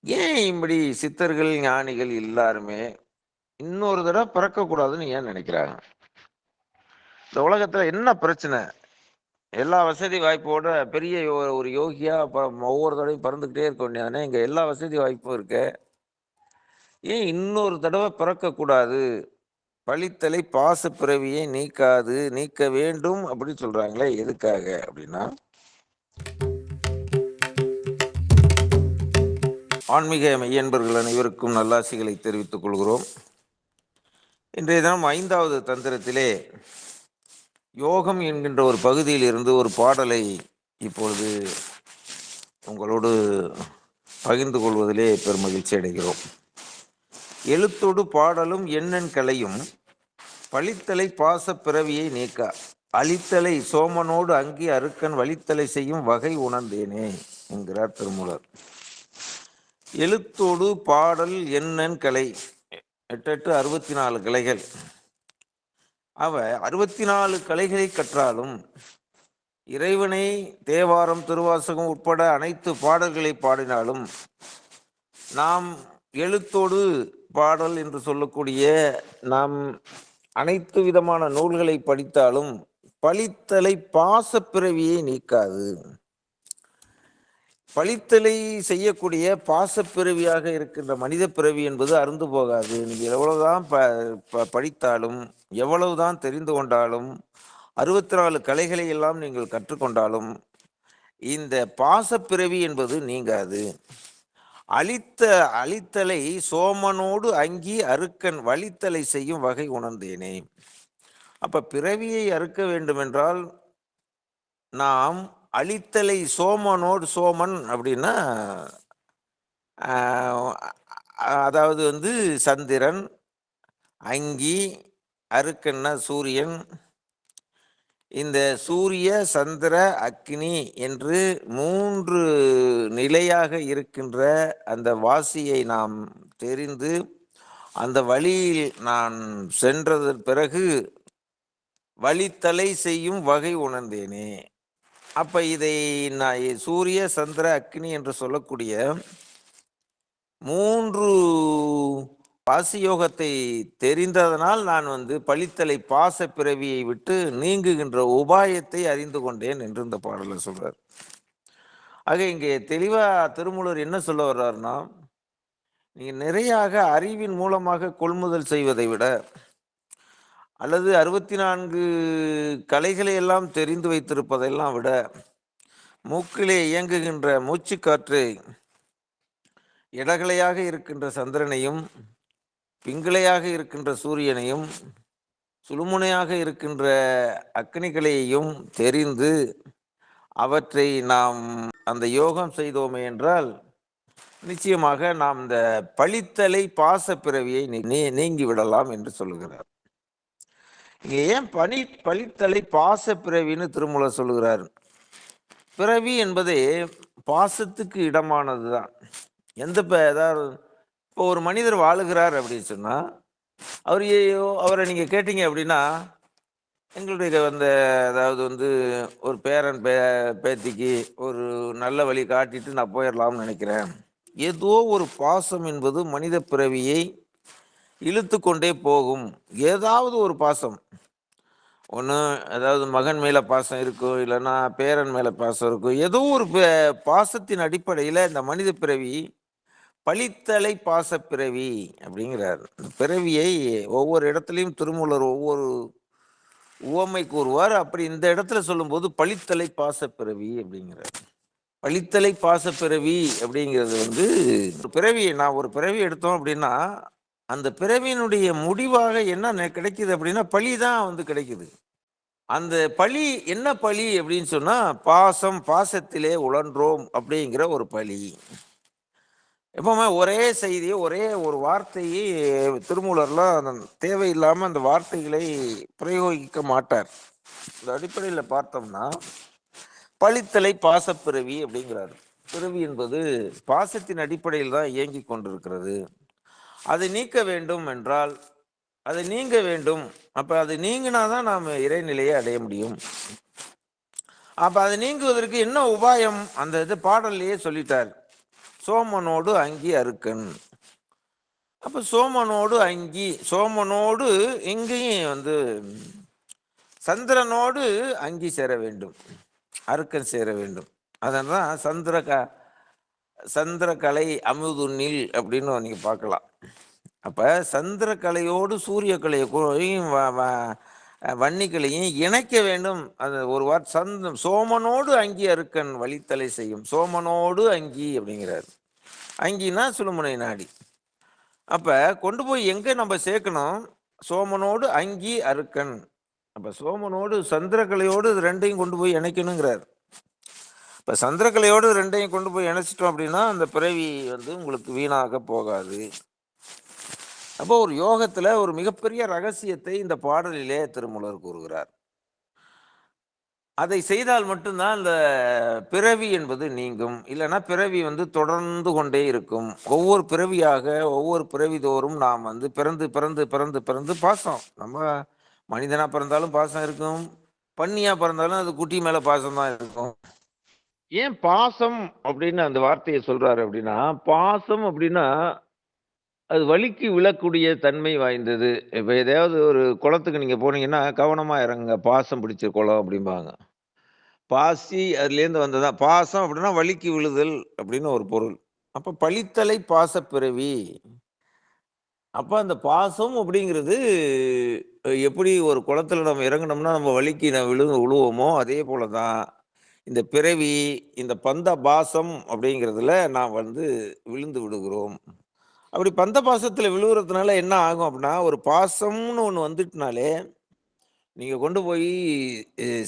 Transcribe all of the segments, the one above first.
ஏன் இப்படி சித்தர்கள் ஞானிகள் எல்லாருமே இன்னொரு தடவை பிறக்கக்கூடாதுன்னு ஏன் நினைக்கிறாங்க? இந்த உலகத்துல என்ன பிரச்சனை? எல்லா வசதி வாய்ப்போட பெரிய யோ- ஒரு யோகியா ப- ஒவ்வொரு தடவையும் பறந்துக்கிட்டே இருக்க வேண்டியதானே? இங்கே எல்லா வசதி வாய்ப்பும் இருக்கு. ஏன் இன்னொரு தடவை பிறக்கக்கூடாது? பழித்தலை பாச பிறவியை நீக்காது நீக்க வேண்டும் அப்படின்னு சொல்றாங்களே எதுக்காக அப்படின்னா? ஆன்மீக மெய்யன்பர்கள் அனைவருக்கும் நல்லாசிகளை தெரிவித்துக் கொள்கிறோம். இன்றைய தினம் ஐந்தாவது தந்திரத்திலே யோகம் என்கின்ற ஒரு பகுதியில் இருந்து ஒரு பாடலை இப்பொழுது உங்களோடு பகிர்ந்து கொள்வதிலே பெருமகிழ்ச்சி அடைகிறோம். எழுத்தோடு பாடலும் எண்ணெண் கலையும் பழித்தலை பாச பிறவியை நீக்க அழித்தலை சோமனோடு அங்கி அருக்கன் வழித்தலை செய்யும் வகை உணர்ந்தேனே என்கிறார் திருமூலர். எழுத்தோடு பாடல் என்னன் கலை? எட்டு எட்டு அறுபத்தி நாலு கலைகள். அவ அறுபத்தி நாலு கலைகளை கற்றாலும் இறைவனை தேவாரம் திருவாசகம் உட்பட அனைத்து பாடல்களை பாடினாலும் நாம் எழுத்தோடு பாடல் என்று சொல்லக்கூடிய நாம் அனைத்து விதமான நூல்களை படித்தாலும் பழித்தலை பாசப்பிறவியை நீக்காது. பழித்தலை செய்யக்கூடிய பாசப்பிறவியாக இருக்கின்ற மனித பிறவி என்பது அருந்து போகாது. நீங்க எவ்வளவுதான் ப ப- படித்தாலும் எவ்வளவுதான் தெரிந்து கொண்டாலும் அறுபத்தி நாலு கலைகளை எல்லாம் நீங்கள் கற்றுக்கொண்டாலும் இந்த பாசப்பிறவி என்பது நீங்காது. அழித்த அழித்தலை சோமனோடு அங்கி அறுக்கன் வழித்தலை செய்யும் வகை உணர்ந்தேனே. அப்ப பிறவியை அறுக்க வேண்டுமென்றால் நாம் அழித்தலை சோமனோடு சோமன் அப்படின்னா அதாவது வந்து சந்திரன் அங்கி அருக்கன்னா சூரியன். இந்த சூரிய சந்திர அக்னி என்று மூன்று நிலையாக இருக்கின்ற அந்த வாசியை நாம் தெரிந்து அந்த வழியில் நான் சென்றதன் பிறகு வழித்தலை செய்யும் வகை உணர்ந்தேனே. அப்ப இதை நான் சூரிய சந்திர அக்னி என்று சொல்லக்கூடிய மூன்று பாசியோகத்தை தெரிந்ததனால் நான் வந்து பழித்தலை பாச பிறவியை விட்டு நீங்குகின்ற உபாயத்தை அறிந்து கொண்டேன் என்று இந்த பாடல சொல்றார். ஆக இங்கே தெளிவா திருமூலர் என்ன சொல்ல வர்றாருன்னா நீங்க நிறையாக அறிவின் மூலமாக கொள்முதல் செய்வதை விட அல்லது அறுபத்தி நான்கு கலைகளை எல்லாம் தெரிந்து வைத்திருப்பதெல்லாம் விட மூக்கிலே இயங்குகின்ற மூச்சு காற்று இடகலையாக இருக்கின்ற சந்திரனையும் பிங்களையாக இருக்கின்ற சூரியனையும் சுழுமுனையாக இருக்கின்ற அக்னிகளையும் தெரிந்து அவற்றை நாம் அந்த யோகம் செய்தோமே என்றால் நிச்சயமாக நாம் இந்த பழித்தலை பாச பிறவியை நீ- நீ- நீங்கி விடலாம் என்று சொல்லுகிறார் இங்க ஏன் பனி பழித்தலை பாச பிறவின்னு திருமூலர் சொல்லுகிறார்? பிறவி என்பதே பாசத்துக்கு இடமானது தான் எந்த ப- அதாவது இப்போ ஒரு மனிதர் வாழுகிறார் அப்படின்னு சொன்னால் அவர் அவரை நீங்கள் கேட்டீங்க அப்படின்னா எங்களுடைய அந்த அதாவது வந்து ஒரு பேரன் பே பேத்திக்கு ஒரு நல்ல வழி காட்டிட்டு நான் போயிடலாம்னு நினைக்கிறேன். ஏதோ ஒரு பாசம் என்பது மனித பிறவியை இழுத்து கொண்டே போகும். ஏதாவது ஒரு பாசம். ஒன்று அதாவது மகன் மேலே பாசம் இருக்கும் இல்லைன்னா பேரன் மேலே பாசம் இருக்கும் ஏதோ ஒரு பே- பாசத்தின் அடிப்படையில் இந்த மனித பிறவி பழித்தலை பாச பிறவி அப்படிங்கிறார். இந்த பிறவியை ஒவ்வொரு இடத்துலையும் திருமூலர் ஒவ்வொரு உவமை கூறுவார். அப்படி இந்த இடத்துல சொல்லும்போது பழித்தலை பாச பிறவி அப்படிங்கிறார். பழித்தலை பாச பிறவி அப்படிங்கிறது வந்து ஒரு நான் ஒரு பிறவி எடுத்தோம் அப்படின்னா அந்த பிறவியினுடைய முடிவாக என்ன நெ- கிடைக்குது அப்படின்னா பழி தான் வந்து கிடைக்குது. அந்த பழி என்ன பழி அப்படின்னு சொன்னால் பாசம் பாசத்திலே உழன்றோம் அப்படிங்கிற ஒரு பழி. எப்பவுமே ஒரே செய்தியை ஒரே ஒரு வார்த்தையை திருமூலர்லாம் அந்த அந்த வார்த்தைகளை பிரயோகிக்க மாட்டார். இந்த அடிப்படையில் பார்த்தோம்னா பழித்தலை பாசப்பிறவி அப்படிங்கிறார். பிறவி என்பது பாசத்தின் அடிப்படையில் தான் இயங்கி கொண்டிருக்கிறது. அதை நீக்க வேண்டும் என்றால் அதை நீங்க வேண்டும். அப்ப அது நீங்கினாதான் நாம் இறைநிலையை அடைய முடியும். அப்ப அது நீங்குவதற்கு என்ன உபாயம்? அந்த இது பாடல்லையே சொல்லிட்டார். சோமனோடு அங்கி அறுக்கன். அப்ப சோமனோடு அங்கி சோமனோடு இங்கேயும் வந்து சந்திரனோடு அங்கி சேர வேண்டும். அருக்கன் சேர வேண்டும். அதனால் சந்திர சந்திரகலை அமுதுன்னில் அப்படின்னு நீங்கள் பார்க்கலாம். அப்போ சந்திரக்கலையோடு சூரிய வன்னிக்கலையும் இணைக்க வேண்டும். அது ஒரு வார் சந்த சோமனோடு அங்கி அருக்கன் வழித்தலை செய்யும். சோமனோடு அங்கி அப்படிங்கிறார். அங்கினா சுழுமுனை நாடி. அப்போ கொண்டு போய் எங்கே நம்ம சேர்க்கணும்? சோமனோடு அங்கி அருக்கன். அப்போ சோமனோடு சந்திரக்கலையோடு இது ரெண்டையும் கொண்டு போய் இணைக்கணுங்கிறார். இப்ப சந்திரக்கலையோடு ரெண்டையும் கொண்டு போய் இணைச்சிட்டோம் அப்படின்னா அந்த பிறவி வந்து உங்களுக்கு வீணாக போகாது. அப்போ ஒரு யோகத்துல ஒரு மிகப்பெரிய ரகசியத்தை இந்த பாடலிலே திருமூலர் கூறுகிறார். அதை செய்தால் மட்டும்தான் அந்த பிறவி என்பது நீங்கும். இல்லைன்னா பிறவி வந்து தொடர்ந்து கொண்டே இருக்கும். ஒவ்வொரு பிறவியாக ஒவ்வொரு பிறவி தோறும் நாம் வந்து பிறந்து பிறந்து பிறந்து பிறந்து பாசம். நம்ம மனிதனா பிறந்தாலும் பாசம் இருக்கும். பன்னியா பிறந்தாலும் அது குட்டி மேல பாசம் தான் இருக்கும். ஏன் பாசம் அப்படின்னு அந்த வார்த்தையை சொல்றாரு அப்படின்னா பாசம் அப்படின்னா அது வலிக்கு விழக்கூடிய தன்மை வாய்ந்தது. இப்போ எதையாவது ஒரு குளத்துக்கு நீங்கள் போனீங்கன்னா கவனமாக இறங்குங்க. பாசம் பிடிச்ச குளம் அப்படிம்பாங்க. பாசி அதுலேருந்து வந்ததா? பாசம் அப்படின்னா வலிக்கு விழுதல் அப்படின்னு ஒரு பொருள். அப்போ பழித்தலை பாசப்பிறவி. அப்போ அந்த பாசம் அப்படிங்கிறது எப்படி ஒரு குளத்துல நம்ம இறங்கினோம்னா நம்ம வலிக்கு நான் விழு விழுவோமோ அதே போல தான் இந்த பிறவி இந்த பந்த பாசம் அப்படிங்கிறதுல நாம் வந்து விழுந்து விடுகிறோம். அப்படி பந்த பாசத்தில் விழுவுறதுனால என்ன ஆகும் அப்படின்னா ஒரு பாசம்னு ஒன்று வந்துட்டுனாலே நீங்கள் கொண்டு போய்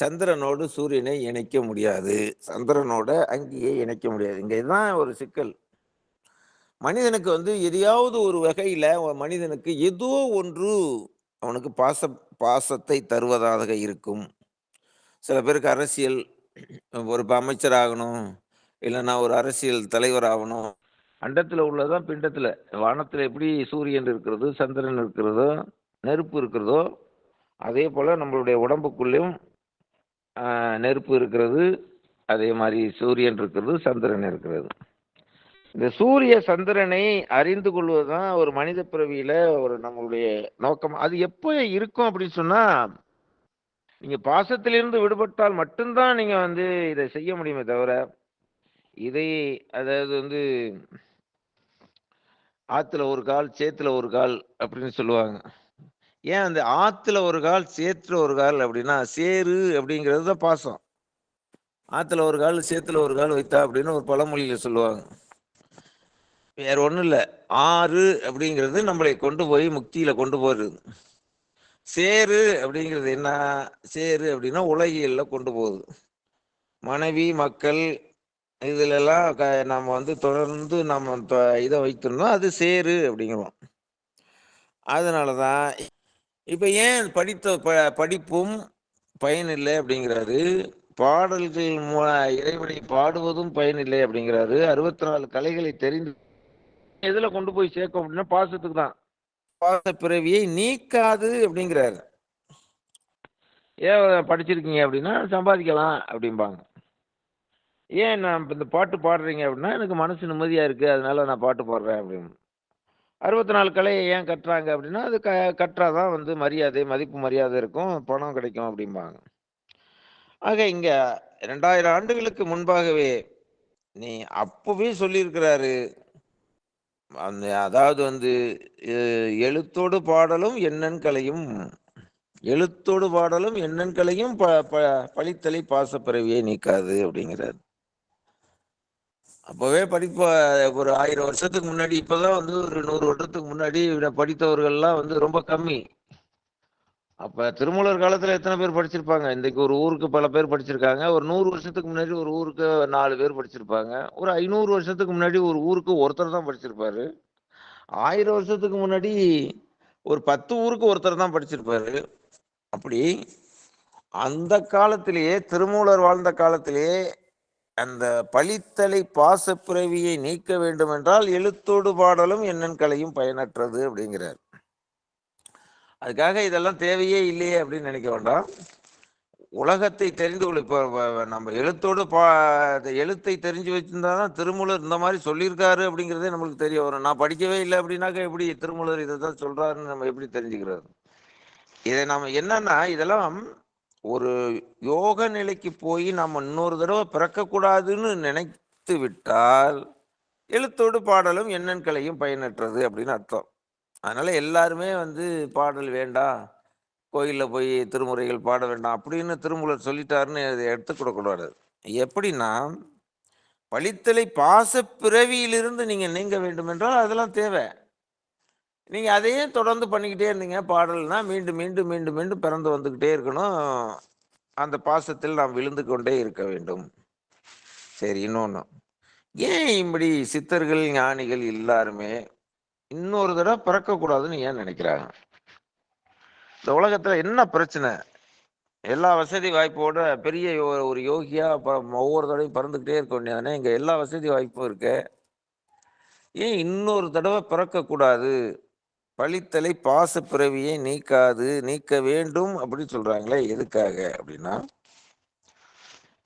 சந்திரனோடு சூரியனை இணைக்க முடியாது. சந்திரனோட அங்கேயே இணைக்க முடியாது. இங்கே இதுதான் ஒரு சிக்கல். மனிதனுக்கு வந்து எதையாவது ஒரு வகையில் மனிதனுக்கு ஏதோ ஒன்று அவனுக்கு பாச பாசத்தை தருவதாக இருக்கும். சில பேருக்கு அரசியல் ஒரு அமைச்சர் ஆகணும் இல்லைன்னா ஒரு அரசியல் தலைவர் ஆகணும். அண்டத்தில் உள்ளதான் பிண்டத்தில். வானத்தில் எப்படி சூரியன் இருக்கிறது சந்திரன் இருக்கிறதோ நெருப்பு இருக்கிறதோ அதே போல் நம்மளுடைய உடம்புக்குள்ளேயும் நெருப்பு இருக்கிறது அதே மாதிரி சூரியன் இருக்கிறது சந்திரன் இருக்கிறது. இந்த சூரிய சந்திரனை அறிந்து கொள்வது தான் ஒரு மனித பிறவியில ஒரு நம்மளுடைய நோக்கம். அது எப்போ இருக்கும் அப்படின்னு சொன்னா நீங்க பாசத்திலிருந்து விடுபட்டால் மட்டும்தான் நீங்க வந்து இதை செய்ய முடியுமே தவிர இதை அதாவது வந்து ஆத்துல ஒரு கால் சேத்துல ஒரு கால் அப்படின்னு சொல்லுவாங்க. ஏன் அந்த ஆத்துல ஒரு கால் சேத்துல ஒரு கால் அப்படின்னா சேரு அப்படிங்கிறது தான் பாசம். ஆத்துல ஒரு கால் சேத்துல ஒரு கால் வைத்தா அப்படின்னு ஒரு பழமொழியில சொல்லுவாங்க. வேற ஒன்றும் இல்லை. ஆறு அப்படிங்கிறது நம்மளை கொண்டு போய் முக்தியில கொண்டு போயிருது சேரு அப்படிங்கிறது என்ன? சேரு அப்படின்னா உலகியல்ல கொண்டு போகுது. மனைவி மக்கள் இதுலெல்லாம் க நம்ம வந்து தொடர்ந்து நம்ம இதை வைக்கணும்னா அது சேரு அப்படிங்கிறோம். அதனால தான் இப்போ ஏன் படித்த ப படிப்பும் பயனில்லை அப்படிங்கிறாரு? பாடல்கள் இறைவனை பாடுவதும் பயனில்லை அப்படிங்கிறாரு. அறுபத்தி நாலு கலைகளை தெரிந்து எதில் கொண்டு போய் சேர்க்கும் அப்படின்னா பாசத்துக்கு தான் பாச பிறவியை நீக்காது அப்படிங்கிறாரு. ஏன் படிச்சிருக்கீங்க அப்படின்னா சம்பாதிக்கலாம் அப்படிம்பாங்க. ஏன் நான் இந்த பாட்டு பாடுறீங்க அப்படின்னா எனக்கு மனசு நிம்மதியாக இருக்குது அதனால நான் பாட்டு பாடுறேன் அப்படின்னு. அறுபத்தி நாலு கலையை ஏன் கட்டுறாங்க அப்படின்னா அது க கட்டுறாதான் வந்து மரியாதை மதிப்பு மரியாதை இருக்கும் பணம் கிடைக்கும் அப்படிம்பாங்க. ஆக இங்கே ரெண்டாயிரம் ஆண்டுகளுக்கு முன்பாகவே நீ அப்பவே சொல்லியிருக்கிறாரு அந்த அதாவது வந்து எழுத்தோடு பாடலும் எண்ணன்களையும் எழுத்தோடு பாடலும் எண்ணன்களையும் ப ப பழித்தலை பாசப்பிறவியை நீக்காது அப்படிங்கிறார். அப்போவே படிப்ப ஒரு ஆயிரம் வருஷத்துக்கு முன்னாடி இப்போதான் வந்து ஒரு நூறு வருடத்துக்கு முன்னாடி படித்தவர்கள்லாம் வந்து ரொம்ப கம்மி. அப்போ திருமூலர் காலத்தில் எத்தனை பேர் படிச்சிருப்பாங்க? இன்றைக்கு ஒரு ஊருக்கு பல பேர் படிச்சிருக்காங்க. ஒரு நூறு வருஷத்துக்கு முன்னாடி ஒரு ஊருக்கு நாலு பேர் படிச்சிருப்பாங்க. ஒரு ஐநூறு வருஷத்துக்கு முன்னாடி ஒரு ஊருக்கு ஒருத்தர் தான் படிச்சிருப்பாரு. ஆயிரம் வருஷத்துக்கு முன்னாடி ஒரு பத்து ஊருக்கு ஒருத்தர் தான் படிச்சிருப்பாரு. அப்படி அந்த காலத்திலேயே திருமூலர் வாழ்ந்த காலத்திலேயே அந்த பழித்தலை பாசப்பிறவியை நீக்க வேண்டும் என்றால் எழுத்தோடு பாடலும் என்னன் கலையும் பயனற்றது அப்படிங்கிறார். அதுக்காக இதெல்லாம் தேவையே இல்லையே அப்படின்னு நினைக்க வேண்டாம். உலகத்தை தெரிந்து கொள்ள இப்போ நம்ம எழுத்தோடு பா இந்த எழுத்தை தெரிஞ்சு வச்சிருந்தா தான் திருமூலர் இந்த மாதிரி சொல்லியிருக்காரு அப்படிங்கிறதே நம்மளுக்கு தெரிய வரும். நான் படிக்கவே இல்லை அப்படின்னாக்கா எப்படி திருமூலர் இதை தான் சொல்றாருன்னு நம்ம எப்படி தெரிஞ்சுக்கிறது? இதை நம்ம என்னன்னா இதெல்லாம் ஒரு யோக நிலைக்கு போய் நம்ம இன்னொரு தடவை பிறக்கக்கூடாதுன்னு நினைத்து விட்டால் எழுத்தோடு பாடலும் எண்ணன்களையும் பயனற்றது அப்படின்னு அர்த்தம். அதனால எல்லாருமே வந்து பாடல் வேண்டாம் கோயிலில் போய் திருமுறைகள் பாட வேண்டாம் அப்படின்னு திருமூலர் சொல்லிட்டாருன்னு அதை எடுத்துக்கூடக்கூடாது எப்படின்னா பழித்தலை பாச பிறவியிலிருந்து நீங்கள் நீங்க வேண்டும் என்றால் அதெல்லாம் தேவை. நீங்கள் அதையே தொடர்ந்து பண்ணிக்கிட்டே இருந்தீங்க பாடல்னா மீண்டும் மீண்டும் மீண்டும் மீண்டும் பிறந்து வந்துக்கிட்டே இருக்கணும். அந்த பாசத்தில் நாம் விழுந்து கொண்டே இருக்க வேண்டும். சரி இன்னொன்று ஏன் இப்படி சித்தர்கள் ஞானிகள் எல்லாருமே இன்னொரு தடவை பிறக்கக்கூடாதுன்னு ஏன் நினைக்கிறாங்க? இந்த உலகத்துல என்ன பிரச்சனை? எல்லா வசதி வாய்ப்போட பெரிய ஒரு யோகியா ப- ஒவ்வொரு தடவையும் பறந்துகிட்டே இருக்க வேண்டியதானே இங்க எல்லா வசதி வாய்ப்பும் இருக்கு. ஏன் இன்னொரு தடவை பிறக்கக்கூடாது? பழித்தலை பாச பிறவியை நீக்காது நீக்க வேண்டும் அப்படின்னு சொல்றாங்களே எதுக்காக அப்படின்னா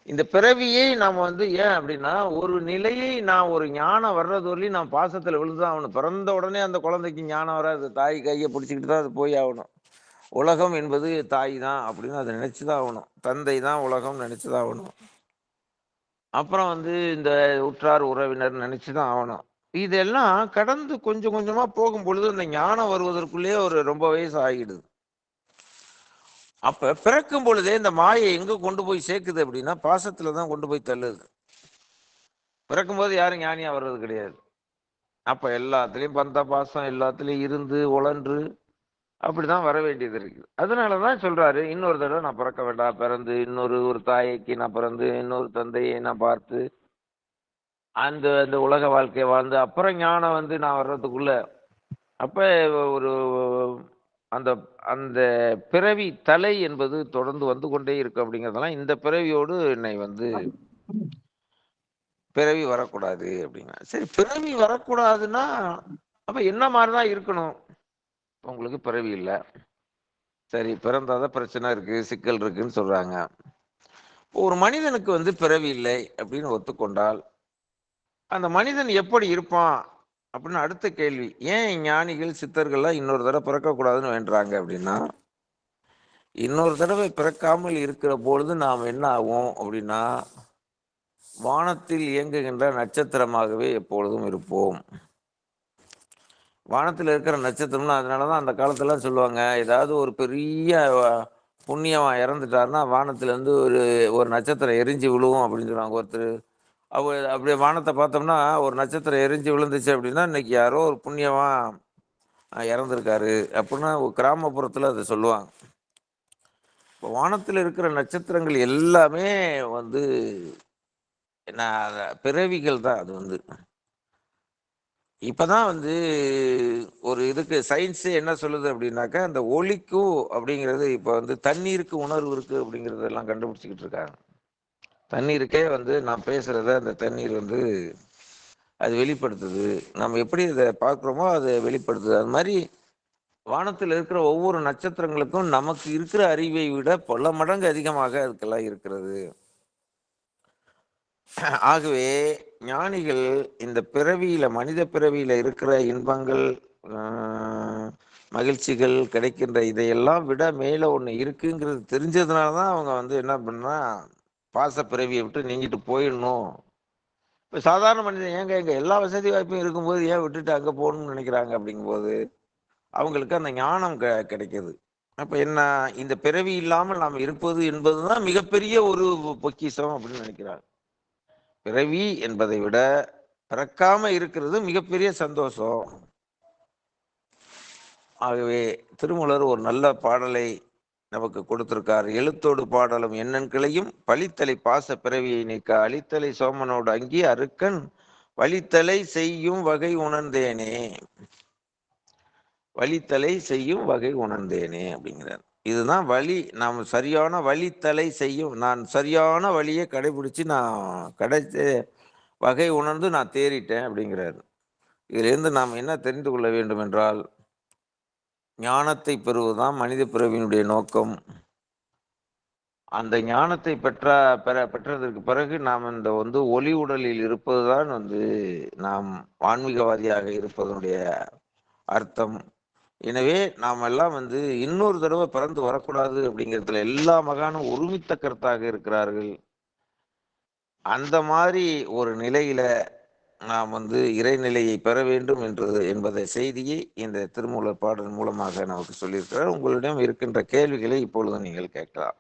இந்த பிறவியை நாம் வந்து ஏன் அப்படின்னா ஒரு நிலையை நான் ஒரு ஞானம் வர்றது வரலையும் நான் பாசத்தில் விழுந்துதான் ஆகணும். பிறந்த உடனே அந்த குழந்தைக்கு ஞானம் வராது. தாய் கையை பிடிச்சிக்கிட்டு தான் அது போய் ஆகணும். உலகம் என்பது தாய் தான் அப்படின்னு அதை நினச்சி தான் ஆகணும். தந்தை தான் உலகம் நினச்சி தான் ஆகணும். அப்புறம் வந்து இந்த உற்றார் உறவினர் நினச்சி தான் ஆகணும். இதெல்லாம் கடந்து கொஞ்சம் கொஞ்சமாக போகும் பொழுது இந்த ஞானம் வருவதற்குள்ளேயே ஒரு ரொம்ப வயசு ஆகிடுது. அப்ப பிறக்கும் பொழுதே இந்த மாயை எங்க கொண்டு போய் சேர்க்குது அப்படின்னா பாசத்துல தான் கொண்டு போய் தள்ளுது. பிறக்கும்போது யாரும் ஞானியா வர்றது கிடையாது. அப்ப எல்லாத்துலயும் பந்த பாசம் எல்லாத்துலயும் இருந்து உழன்று அப்படிதான் வர வேண்டியது இருக்குது. அதனாலதான் சொல்றாரு இன்னொரு தடவை நான் பிறக்க வேண்டாம் பிறந்து இன்னொரு ஒரு தாய்க்கு நான் பிறந்து இன்னொரு தந்தையை நான் பார்த்து அந்த அந்த உலக வாழ்க்கையை வாழ்ந்து அப்புறம் ஞானம் வந்து நான் வர்றதுக்குள்ள அப்ப ஒரு அந்த அந்த பிறவி தலை என்பது தொடர்ந்து வந்து கொண்டே இருக்கு அப்படிங்கிறதெல்லாம் இந்த பிறவியோடு என்னை வந்து பிறவி வரக்கூடாது அப்படிங்க. சரி பிறவி வரக்கூடாதுன்னா அப்ப என்ன மாதிரிதான் இருக்கணும்? உங்களுக்கு பிறவி இல்லை. சரி பிறந்தாதான் பிரச்சனை இருக்கு சிக்கல் இருக்குன்னு சொல்றாங்க. ஒரு மனிதனுக்கு வந்து பிறவி இல்லை அப்படின்னு ஒத்துக்கொண்டால் அந்த மனிதன் எப்படி இருப்பான்? அப்படின்னு அடுத்த கேள்வி ஏன் ஞானிகள் சித்தர்கள்லாம் இன்னொரு தடவை பிறக்கக்கூடாதுன்னு வேண்டுறாங்க அப்படின்னா? இன்னொரு தடவை பிறக்காமல் இருக்கிற பொழுது நாம் என்ன ஆகும் அப்படின்னா வானத்தில் இயங்குகின்ற நட்சத்திரமாகவே எப்பொழுதும் இருப்போம். வானத்தில் இருக்கிற நட்சத்திரம்னா அதனால தான் அந்த காலத்துலாம் சொல்லுவாங்க ஏதாவது ஒரு பெரிய புண்ணியமாக புண்ணியவன் இறந்துட்டாருன்னா வானத்துலேருந்து ஒரு ஒரு நட்சத்திரம் எரிஞ்சு விழுவும் அப்படின்னு சொல்லுவாங்க. ஒருத்தர் அவ அப்படியே வானத்தை பார்த்தோம்னா ஒரு நட்சத்திரம் எரிஞ்சு விழுந்துச்சு அப்படின்னா இன்னைக்கு யாரோ ஒரு புண்ணியமாக இறந்துருக்காரு அப்படின்னா ஒரு கிராமப்புறத்தில் அதை சொல்லுவாங்க. இப்போ வானத்தில் இருக்கிற நட்சத்திரங்கள் எல்லாமே வந்து என்ன பிறவிகள் தான் அது வந்து. இப்போதான் வந்து ஒரு இதுக்கு சயின்ஸு என்ன சொல்லுது அப்படின்னாக்கா அந்த ஒளிக்கும் அப்படிங்கிறது இப்போ வந்து தண்ணீருக்கு உணர்வு இருக்குது அப்படிங்கிறதெல்லாம் கண்டுபிடிச்சிக்கிட்டு இருக்காங்க. தண்ணீருக்கே வந்து நான் பேசுறத அந்த தண்ணீர் வந்து அது வெளிப்படுத்துது. நம்ம எப்படி இதை பார்க்குறோமோ அதை வெளிப்படுத்துது. அது மாதிரி வானத்தில் இருக்கிற ஒவ்வொரு நட்சத்திரங்களுக்கும் நமக்கு இருக்கிற அறிவை விட பல மடங்கு அதிகமாக அதுக்கெல்லாம் இருக்கிறது. ஆகவே ஞானிகள் இந்த பிறவியில மனித பிறவியில இருக்கிற இன்பங்கள் மகிழ்ச்சிகள் கிடைக்கின்ற இதையெல்லாம் விட மேல ஒன்று இருக்குங்கிறது தெரிஞ்சதுனால தான் அவங்க வந்து என்ன பண்ணா பாச பிறவியை விட்டு நீங்கிட்டு போயிடணும். இப்போ சாதாரண மனிதன் ஏங்க எங்கே எல்லா வசதி வாய்ப்பும் இருக்கும்போது ஏன் விட்டுட்டு அங்கே போகணும்னு நினைக்கிறாங்க அப்படிங்கும்போது அவங்களுக்கு அந்த ஞானம் க- கிடைக்கிது. அப்போ என்ன இந்த பிறவி இல்லாமல் நாம் இருப்பது என்பது தான் மிகப்பெரிய ஒரு பொக்கிஷம் அப்படின்னு நினைக்கிறாங்க. பிறவி என்பதை விட பிறக்காம இருக்கிறது மிகப்பெரிய சந்தோஷம். ஆகவே திருமூலர் ஒரு நல்ல பாடலை நமக்கு கொடுத்திருக்கார். எழுத்தோடு பாடலும் எண்ணன்களையும் பழித்தலை பாச பிறவியை நீக்க அழித்தலை சோமனோடு அங்கி அருக்கன் வழித்தலை செய்யும் வகை உணர்ந்தேனே. வழித்தலை செய்யும் வகை உணர்ந்தேனே அப்படிங்கிறார். இதுதான் வழி. நாம் சரியான வழித்தலை செய்யும். நான் சரியான வழியை கடைபிடிச்சு நான் கிடைச்ச வகை உணர்ந்து நான் தேறிட்டேன் அப்படிங்கிறார். இதிலிருந்து நாம் என்ன தெரிந்து கொள்ள வேண்டும் என்றால் ஞானத்தை பெறுவதுதான் மனித பிறவியினுடைய நோக்கம். அந்த ஞானத்தை பெற்ற பெற பெற்றதற்கு பிறகு நாம் இந்த வந்து ஒளி உடலில் இருப்பதுதான் வந்து நாம் ஆன்மீகவாதியாக இருப்பதனுடைய அர்த்தம். எனவே நாம் எல்லாம் வந்து இன்னொரு தடவை பிறந்து வரக்கூடாது அப்படிங்கிறதுல எல்லா மகானும் ஒருமித்த கருத்தாக இருக்கிறார்கள். அந்த மாதிரி ஒரு நிலையில நாம் வந்து இறைநிலையை பெற வேண்டும் என்று என்பதை செய்தியை இந்த திருமூலர் பாடல் மூலமாக நமக்கு சொல்லியிருக்கிறார். உங்களிடம் இருக்கின்ற கேள்விகளை இப்பொழுது நீங்கள் கேட்கலாம்.